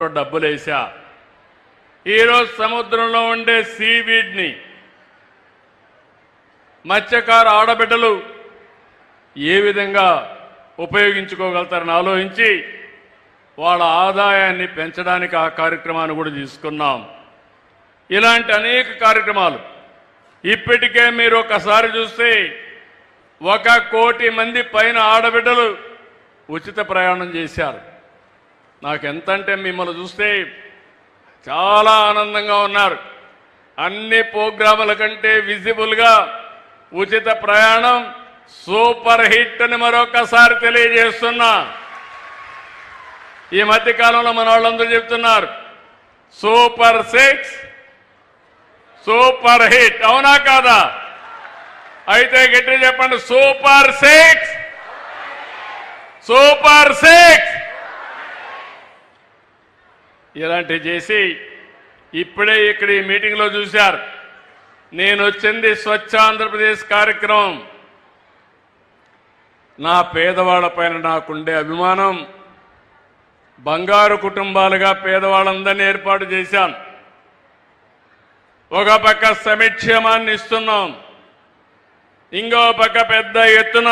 డబ్బులేసా. ఈరోజు సముద్రంలో ఉండే సీవీడ్ని మత్స్యకార ఆడబిడ్డలు ఏ విధంగా ఉపయోగించుకోగలుగుతారని ఆలోచించి వాళ్ళ ఆదాయాన్ని పెంచడానికి ఆ కార్యక్రమాన్ని కూడా తీసుకున్నాం. ఇలాంటి అనేక కార్యక్రమాలు. ఇప్పటికే మీరు ఒకసారి చూస్తే ఒక కోటి మంది పైన ఆడబిడ్డలు ఉచిత ప్రయాణం చేశారు. నాకు ఎంత అంటే మిమ్మల్ని చూస్తే చాలా ఆనందంగా ఉన్నారు. అన్ని ప్రోగ్రాముల కంటే విజిబుల్గా ఉచిత ప్రయాణం సూపర్ హిట్ అని మరొకసారి తెలియజేస్తున్నా. ఈ మధ్య కాలంలో మన వాళ్ళందరూ చెప్తున్నారు సూపర్ సిక్స్ సూపర్ హిట్. అవునా కాదా? అయితే గట్టి చెప్పండి సూపర్ సిక్స్ సూపర్ సిక్స్. ఇలాంటివి చేసి ఇప్పుడే ఇక్కడ ఈ మీటింగ్లో చూశారు. నేను వచ్చింది స్వచ్ఛ ఆంధ్రప్రదేశ్ కార్యక్రమం. నా పేదవాళ్ళ పైన నాకుండే అభిమానం. బంగారు కుటుంబాలుగా పేదవాళ్ళందరినీ ఏర్పాటు చేశాను. ఒక పక్క సమిక్షేమాన్ని ఇస్తున్నాం. ఇంకో పక్క పెద్ద ఎత్తున